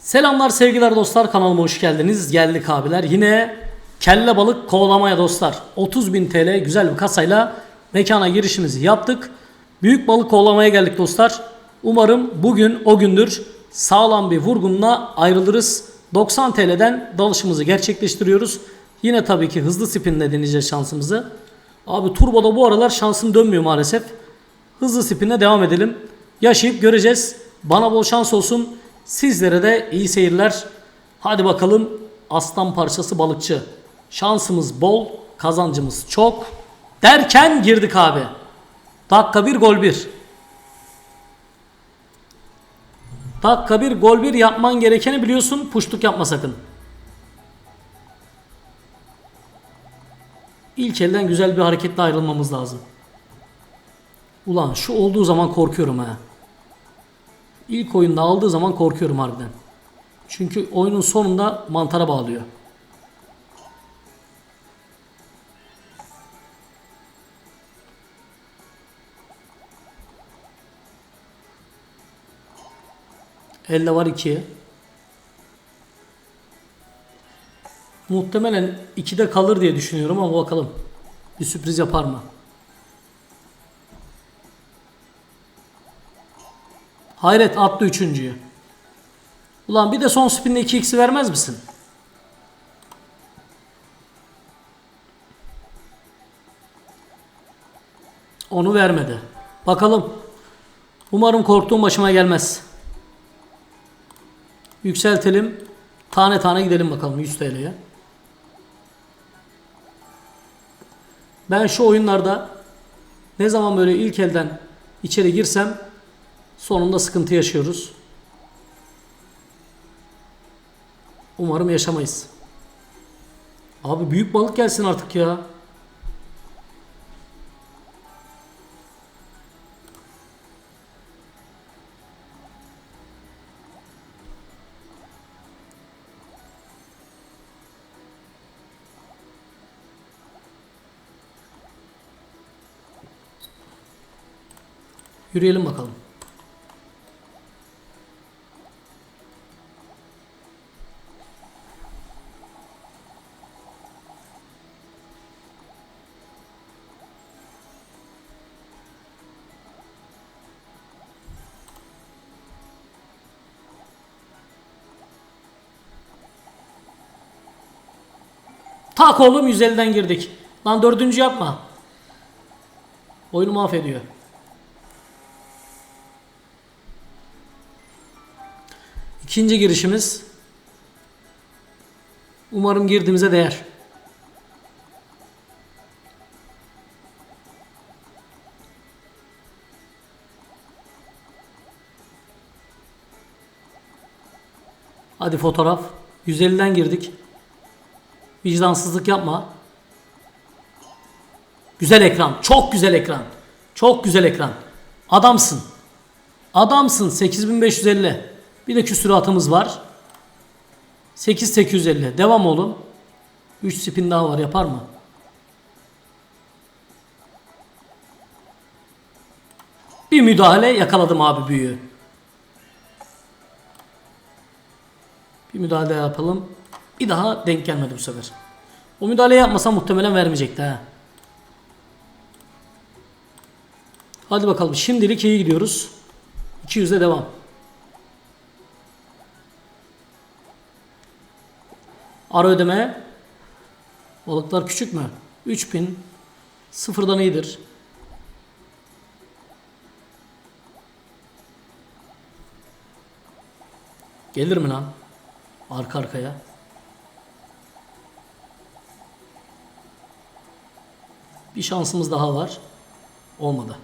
Selamlar sevgiler dostlar kanalıma hoş geldiniz. Geldik abiler. Yine kelle balık kovalamaya dostlar. 30.000 TL güzel bir kasayla mekana girişimizi yaptık. Büyük balık kovalamaya geldik dostlar. Umarım bugün o gündür sağlam bir vurgunla ayrılırız. 90 TL'den dalışımızı gerçekleştiriyoruz. Yine tabii ki hızlı spinle deneyeceğiz şansımızı. Abi turboda bu aralar şansım dönmüyor maalesef. Hızlı spinle devam edelim. Yaşayıp göreceğiz. Bana bol şans olsun. Sizlere de iyi seyirler. Hadi bakalım aslan parçası balıkçı. Şansımız bol, kazancımız çok. Derken girdik abi. Dakika bir gol bir. Dakika bir gol bir yapman gerekeni biliyorsun. Puştuk yapma sakın. İlk elden güzel bir hareketle ayrılmamız lazım. Ulan şu olduğu zaman korkuyorum ha. İlk oyunda aldığı zaman korkuyorum harbiden. Çünkü oyunun sonunda mantara bağlıyor. Elde var 2. Muhtemelen 2'de kalır diye düşünüyorum ama bakalım. Bir sürpriz yapar mı? Hayret attı üçüncüyü. Ulan bir de son spinle 2x'i vermez misin? Onu vermedi. Bakalım. Umarım korktuğum başıma gelmez. Yükseltelim. Tane tane gidelim bakalım 100 TL'ye. Ben şu oyunlarda ne zaman böyle ilk elden içeri girsem sonunda sıkıntı yaşıyoruz. Umarım yaşamayız. Abi büyük balık gelsin artık ya. Yürüyelim bakalım. Tak oğlum 150'den girdik. Lan dördüncü yapma. Oyunu mahvediyor. İkinci girişimiz. Umarım girdiğimize değer. Hadi fotoğraf. 150'den girdik. Vicdansızlık yapma. Güzel ekran. Çok güzel ekran. Çok güzel ekran. Adamsın. Adamsın 8550. Bir de küsuratımız var. 8850. Devam oğlum. 3 spin daha var yapar mı? Bir müdahale yakaladım abi büyüğü. Bir müdahale daha yapalım. Bir daha denk gelmedi bu sefer. O müdahale yapmasa muhtemelen vermeyecekti ha. Hadi bakalım şimdilik iyi gidiyoruz. 200'de devam. Ara ödeme. Balıklar küçük mü? 3000. Sıfırdan iyidir. Gelir mi lan? Arka arkaya. Bir şansımız daha var. Olmadı.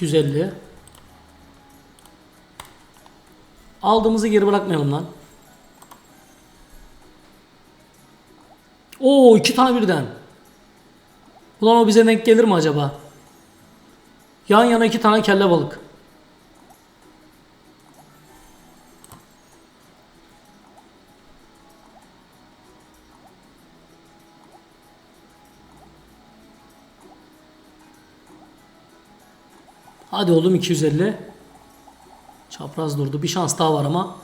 ...250... Aldığımızı geri bırakmayalım lan. Oo iki tane birden. Ulan o bize denk gelir mi acaba? Yan yana iki tane kelle balık. Hadi oğlum 250. Çapraz durdu. Bir şans daha var ama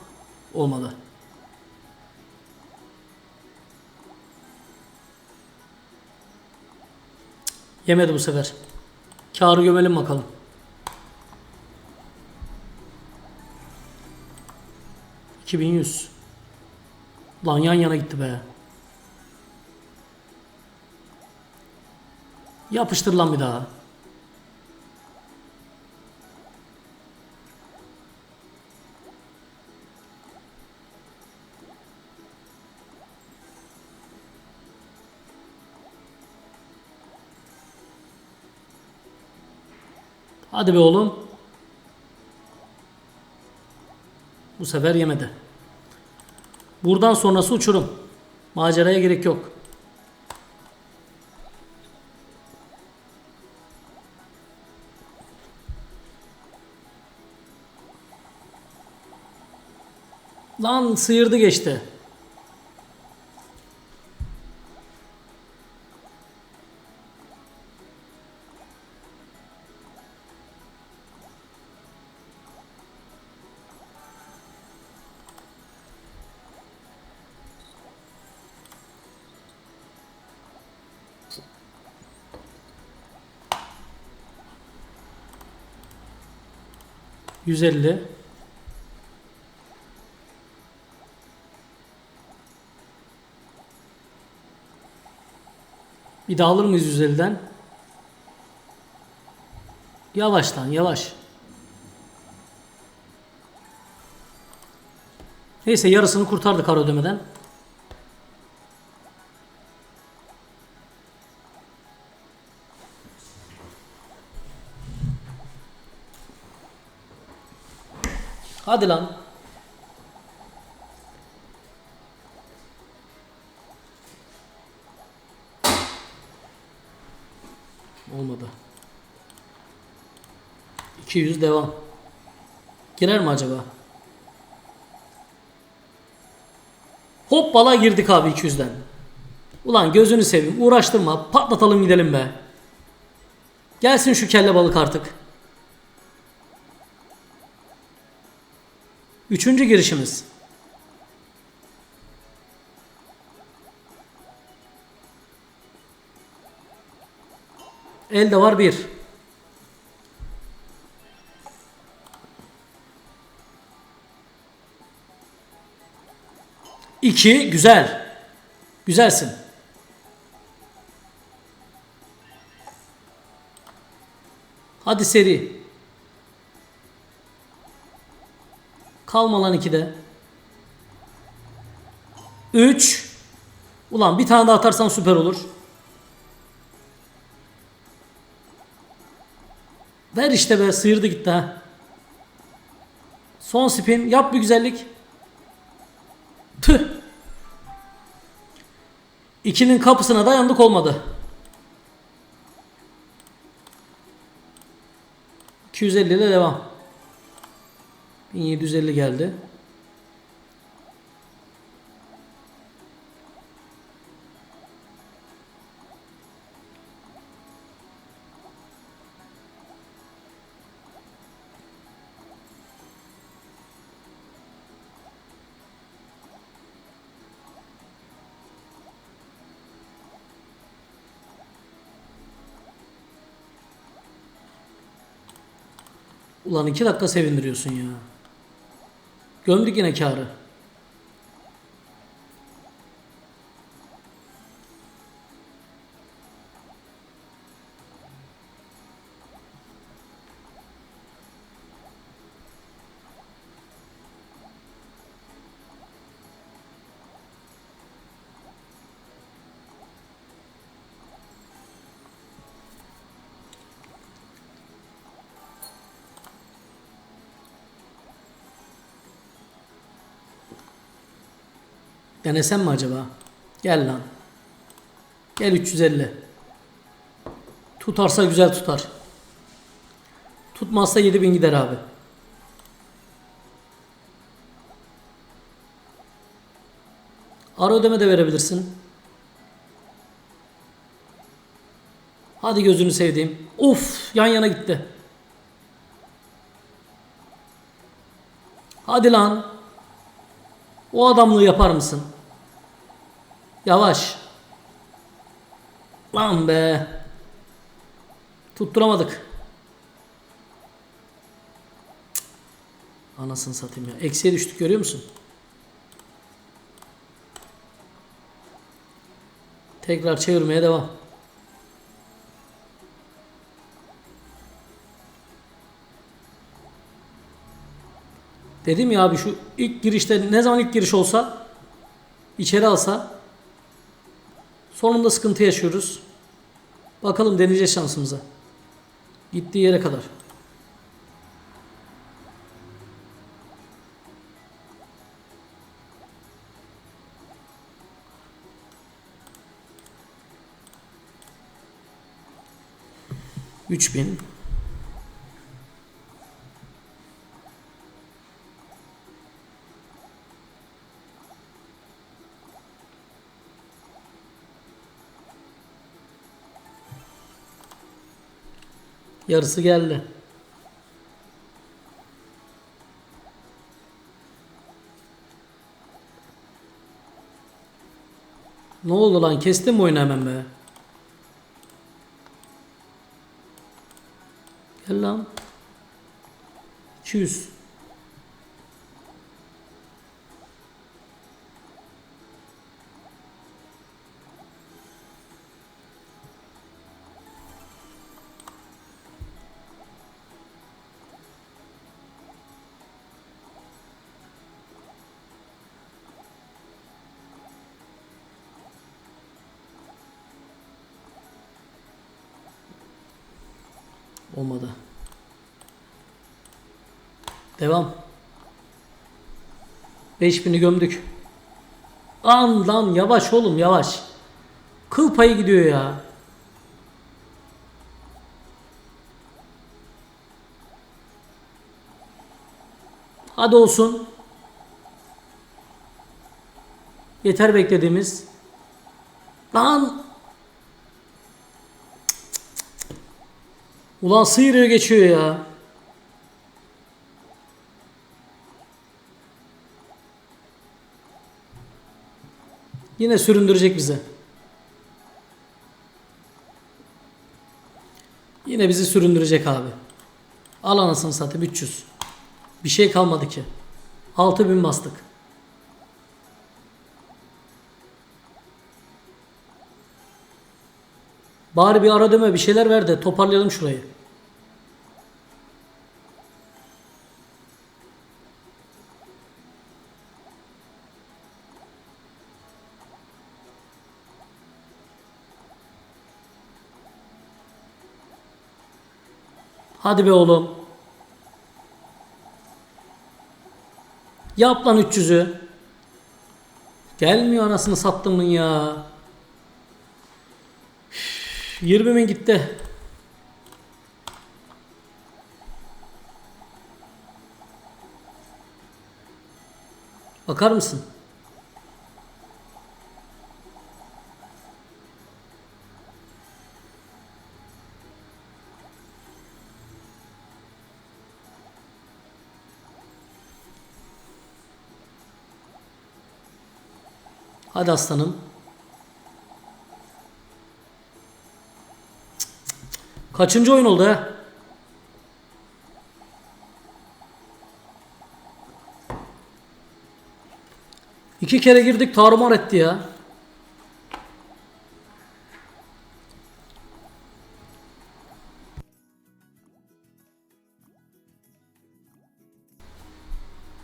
olmadı. Yemedi bu sefer. Karı gömelim bakalım. ...2100. Lan yan yana gitti be. Yapıştır lan bir daha. Hadi be oğlum. Bu sefer yemedi. Buradan sonrası uçurum. Maceraya gerek yok. Lan sıyırdı geçti. Yüz elli. Bir daha alır mıyız 150'den? Yavaş lan yavaş. Neyse yarısını kurtardık ara ödemeden. Hadi. Olmadı. 200 devam. Girer mi acaba? Hoppala girdik abi 200'den. Ulan gözünü seveyim uğraştırma patlatalım gidelim be. Gelsin şu kelle balık artık. Üçüncü girişimiz. Elde var bir. İki. Güzel. Güzelsin. Hadi seri. Kalma lan ikide. Üç. Ulan bir tane daha atarsan süper olur. Ver işte be sıyırdı gitti ha. Son spin yap bir güzellik. Tüh. İkinin kapısına dayandık olmadı. 250 ile devam. 1750 geldi. Ulan iki dakika sevindiriyorsun ya. Gömdük yine karı. Denesem mi acaba? Gel lan. Gel 350. Tutarsa güzel tutar. Tutmazsa 7000 gider abi. Ara ödeme de verebilirsin. Hadi gözünü sevdiğim. Of yan yana gitti. Hadi lan. O adamlığı yapar mısın? Yavaş. Lan be. Tutturamadık. Cık. Anasını satayım ya. Eksiye düştük görüyor musun? Tekrar çevirmeye devam. Dedim ya abi şu ilk girişte ne zaman ilk giriş olsa içeri alsa sonunda sıkıntı yaşıyoruz. Bakalım deneyeceğiz şansımıza. Gittiği yere kadar. Üç bin. Yarısı geldi. Ne oldu lan? Kestin mi oyunu hemen be? Gel lan. 200. Olmadı. Devam. 5000'i gömdük. Lan lan yavaş oğlum yavaş. Kıl payı gidiyor ya. Hadi olsun. Yeter beklediğimiz. Lan Ulan sıyırıyor geçiyor ya. Yine süründürecek bize. Yine bizi süründürecek abi. Al anasını satayım 300. Bir şey kalmadı ki. 6000 bastık. Bari bir ara deme bir şeyler ver de toparlayalım şurayı. Hadi be oğlum. Yap lan 300'ü. Gelmiyor anasını sattımın ya. 20 bin gitti. Bakar mısın? Hadi aslanım. Kaçıncı oyun oldu? İki kere girdik tarumar etti ya.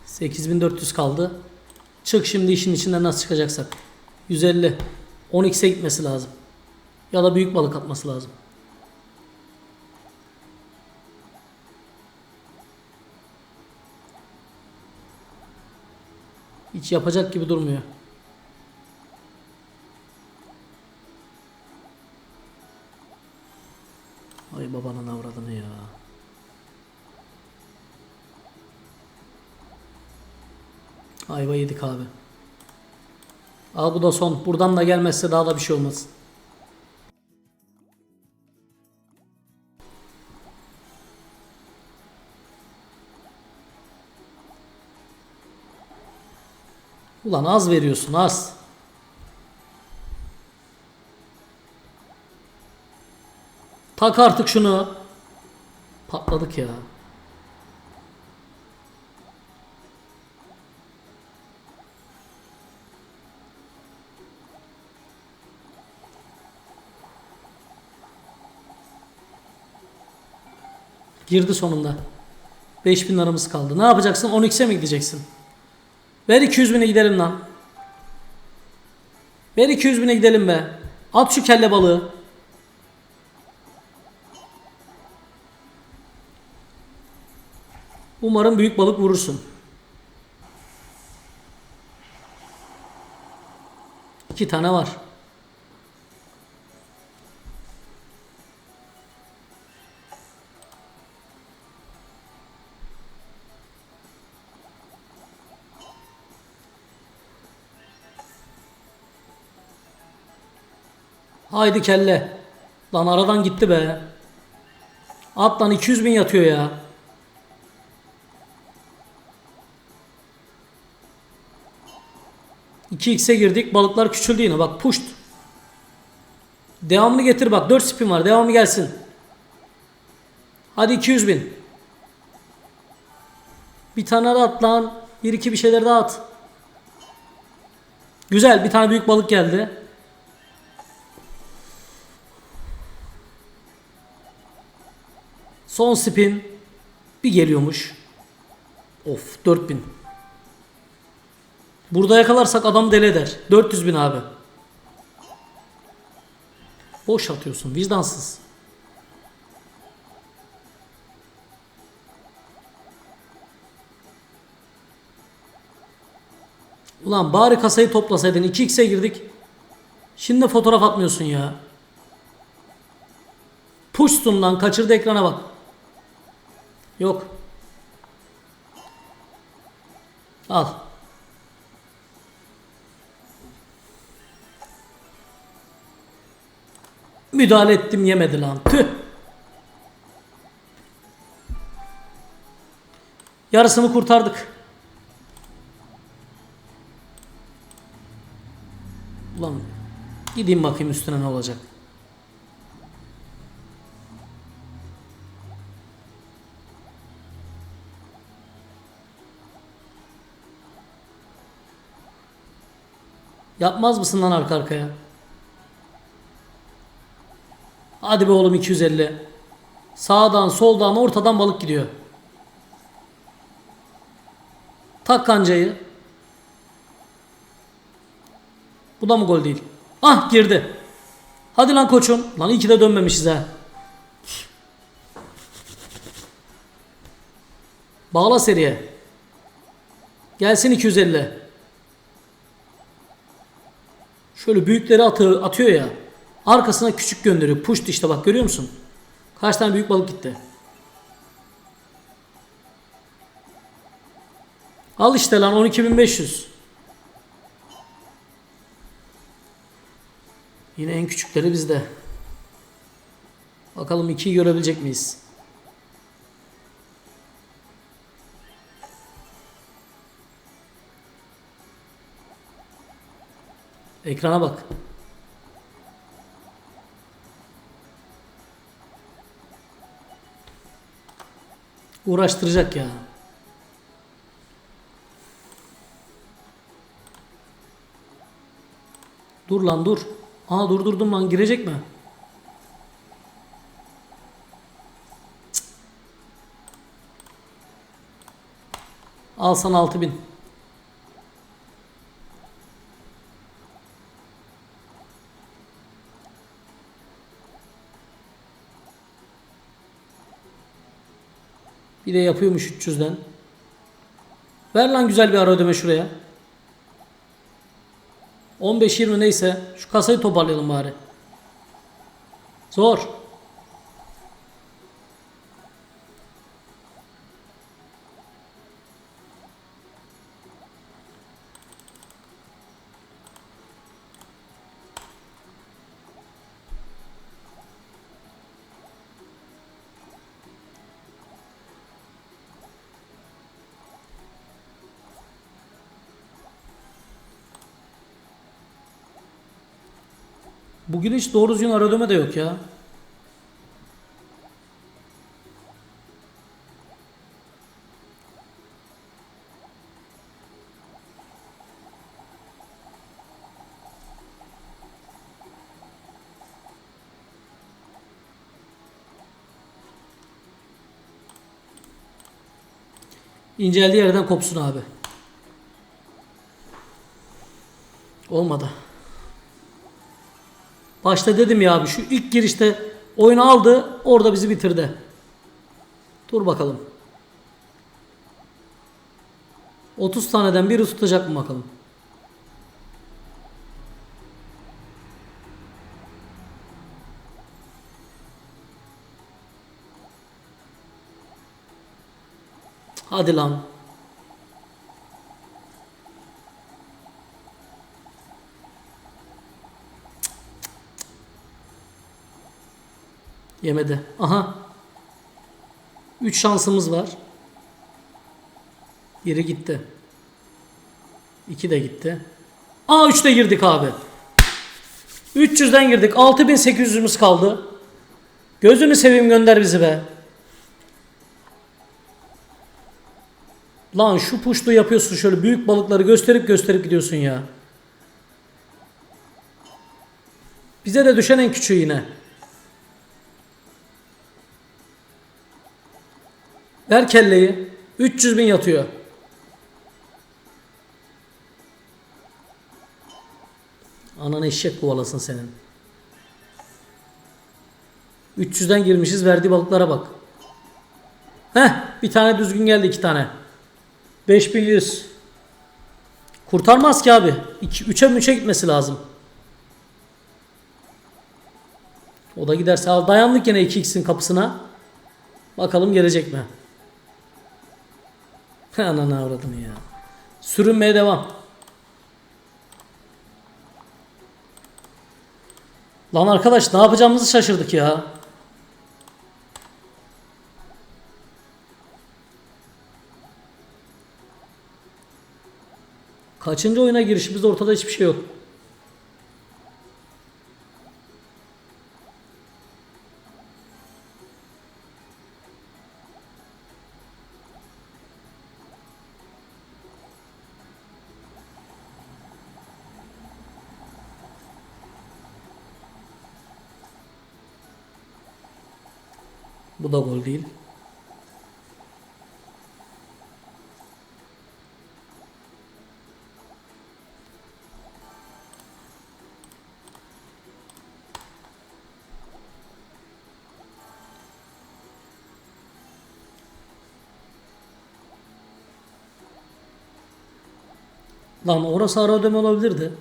...8400 kaldı. Çık şimdi işin içinden nasıl çıkacaksak. 150. 10x'e gitmesi lazım. Ya da büyük balık atması lazım. Hiç yapacak gibi durmuyor. Ay babanın avradını ya. Ayva yedik abi. Al bu da son. Buradan da gelmezse daha da bir şey olmaz. Ulan az veriyorsun az. Tak artık şunu. Patladık ya. Girdi sonunda. 5000 liramız kaldı. Ne yapacaksın? 10x'e mi gideceksin? Ver 200 bine gidelim lan. Ver 200 bine gidelim be. At şu kelle balığı. Umarım büyük balık vurursun. İki tane var. Haydi kelle. Lan aradan gitti be. At lan 200 bin yatıyor ya. İki x'e girdik. Balıklar küçüldü yine. Bak puşt. Devamını getir bak. 4 spin var. Devamı gelsin. Hadi 200 bin. Bir tane daha at lan. Bir iki bir şeyler daha at. Güzel. Bir tane büyük balık geldi. Son spin bir geliyormuş. Of 4000. Burada yakalarsak adam deli eder. 400 bin abi. Boş atıyorsun vicdansız. Ulan bari kasayı toplasaydın 2x'e girdik. Şimdi fotoğraf atmıyorsun ya. Puşsun lan kaçırdı ekrana bak. Yok. Al. Müdahale ettim yemedi lan. Tüh. Yarısını kurtardık. Ulan gideyim bakayım üstüne ne olacak. Yapmaz mısın lan arka arkaya? Hadi be oğlum 250. Sağdan, soldan, ortadan balık gidiyor. Tak kancayı. Bu da mı gol değil? Ah girdi. Hadi lan koçum. Lan iyi ki de dönmemişiz ha. Bağla seriye. Gelsin 250. Şöyle büyükleri atı, atıyor ya. Arkasına küçük gönderiyor. Puşt işte bak görüyor musun? Kaç tane büyük balık gitti. Al işte lan 12.500. Yine en küçükleri bizde. Bakalım 2'yi görebilecek miyiz? Ekrana bak. Uğraştıracak ya. Dur lan dur. Aa durdurdum lan girecek mi? Cık. Al sana 6000. Bir de yapıyormuş 300'den. Ver lan güzel bir ara ödeme şuraya. 15-20 neyse. Şu kasayı toparlayalım bari. Zor. Bugün hiç doğru düzgün ara ödeme de yok ya. İnceldiği yerden kopsun abi. Olmadı. Başta dedim ya abi şu ilk girişte oyunu aldı orada bizi bitirdi. Dur bakalım. 30 taneden biri tutacak mı bakalım. Hadi lan. Yemedi. Aha. 3 şansımız var. Biri gitti. 2 de gitti. Aa 3 de girdik abi. 300'den girdik. 6800'ümüz kaldı. Gözünü seveyim gönder bizi be. Lan şu puştu yapıyorsun şöyle büyük balıkları gösterip gösterip gidiyorsun ya. Bize de düşen en küçüğü yine. Ver kelleyi. 300 bin yatıyor. Anan eşek kovalasın senin. 300'den girmişiz verdiği balıklara bak. Heh bir tane düzgün geldi iki tane. 5100. Kurtarmaz ki abi. 3'e 3'e gitmesi lazım. O da giderse dayandık yine 2x'in kapısına. Bakalım gelecek mi? Ananı avradını ya. Sürünmeye devam. Lan arkadaş ne yapacağımızı şaşırdık ya. Kaçıncı oyuna girişimiz ortada hiçbir şey yok. Bu da gol değil. Lan orası ara ödeme olabilirdi.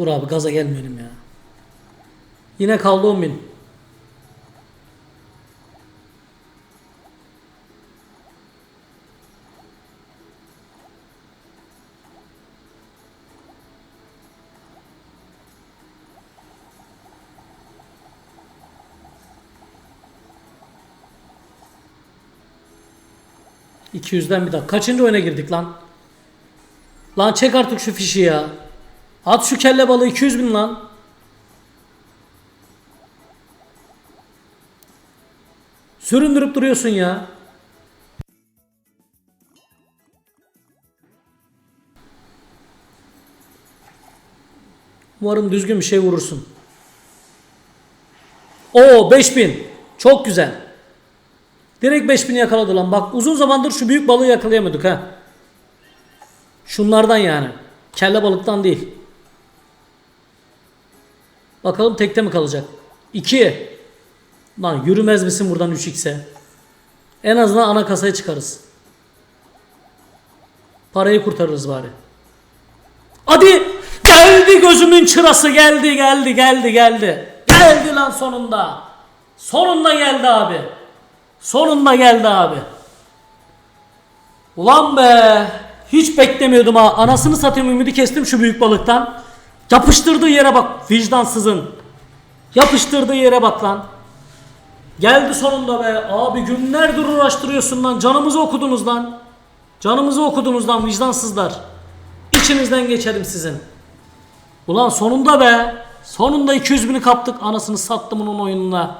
Dur abi gaza gelmeyelim ya. Yine kaldı 10 bin. %200'den bir daha. Kaçıncı oyuna girdik lan? Lan çek artık şu fişi ya. At şu kelle balığı 200 bin lan. Süründürüp duruyorsun ya. Umarım düzgün bir şey vurursun. Oo 5000. Çok güzel. Direkt 5000 yakaladı lan. Bak uzun zamandır şu büyük balığı yakalayamadık ha. Şunlardan yani. Kelle balıktan değil. Bakalım tekte mi kalacak? 2. Lan yürümez misin buradan 3x'e? En azından ana kasaya çıkarız. Parayı kurtarırız bari. Hadi! Geldi gözümün çırası geldi geldi geldi geldi. Geldi lan sonunda. Sonunda geldi abi. Sonunda geldi abi. Ulan be. Hiç beklemiyordum ha. Anasını satayım ümidi kestim şu büyük balıktan. Yapıştırdığı yere bak vicdansızın. Yapıştırdığı yere bak lan. Geldi sonunda be. Abi günlerdir uğraştırıyorsun lan. Canımızı okudunuz lan. Canımızı okudunuz lan vicdansızlar. İçinizden geçerim sizin. Ulan sonunda be. Sonunda 200 bini kaptık. Anasını sattım onun oyununa.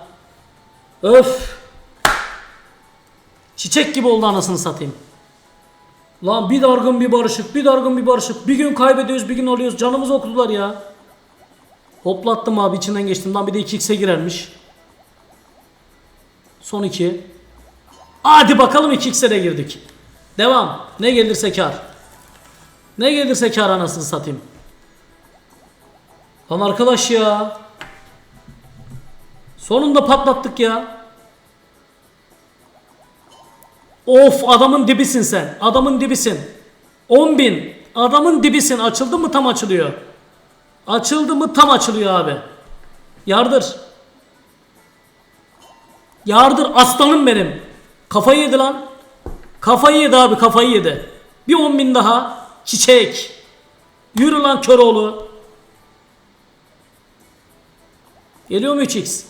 Öf. Çiçek gibi oldu anasını satayım. Lan bir dargın bir barışık, bir dargın bir barışık. Bir gün kaybediyoruz, bir gün alıyoruz. Canımızı okudular ya. Hoplattım abi içinden geçtim. Lan bir de 2x'e girermiş. Son 2. Hadi bakalım 2x'e de girdik. Devam. Ne gelirse kar. Ne gelirse kar anasını satayım. Lan arkadaş ya. Sonunda patlattık ya. Of adamın dibisin sen. Adamın dibisin. 10 bin. Adamın dibisin. Açıldı mı tam açılıyor. Açıldı mı tam açılıyor abi. Yardır. Yardır aslanım benim. Kafayı yedi lan. Kafayı yedi abi kafayı yedi. Bir 10 bin daha. Çiçek. Yürü lan Köroğlu. Geliyor mu 3x?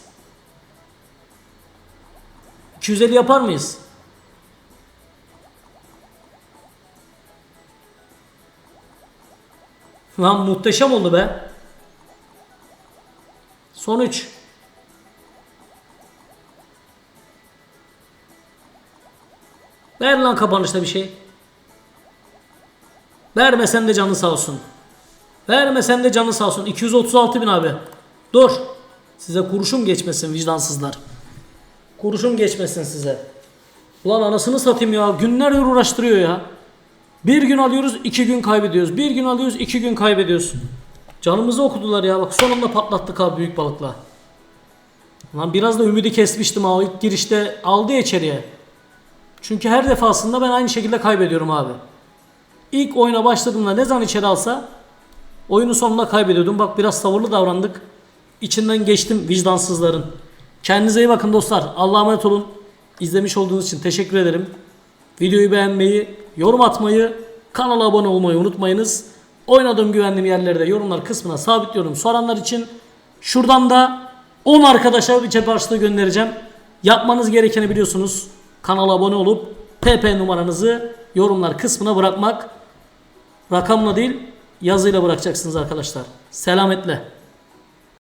250 yapar mıyız? Lan muhteşem oldu be. Son 3. Ver lan kapanışta bir şey. Vermesen de canı sağ olsun. Vermesen de canı sağ olsun. 236 bin abi. Dur. Size kuruşum geçmesin vicdansızlar. Kuruşum geçmesin size. Ulan anasını satayım ya. Günlerdir uğraştırıyor ya. Bir gün alıyoruz, iki gün kaybediyoruz. Bir gün alıyoruz, iki gün kaybediyoruz. Canımızı okudular ya. Bak sonunda patlattık abi büyük balıkla. Lan biraz da ümidi kesmiştim ha. İlk girişte aldı içeriye. Çünkü her defasında ben aynı şekilde kaybediyorum abi. İlk oyuna başladığımda ne zaman içeri alsa oyunun sonunda kaybediyordum. Bak biraz tavırlı davrandık. İçinden geçtim vicdansızların. Kendinize iyi bakın dostlar. Allah'a emanet olun. İzlemiş olduğunuz için teşekkür ederim. Videoyu beğenmeyi, yorum atmayı, kanala abone olmayı unutmayınız. Oynadığım güvendiğim yerlerde yorumlar kısmına sabitliyorum. Soranlar için şuradan da 10 arkadaşa bir cep harçlığı göndereceğim. Yapmanız gerekeni biliyorsunuz. Kanala abone olup PP numaranızı yorumlar kısmına bırakmak. Rakamla değil yazıyla bırakacaksınız arkadaşlar. Selametle.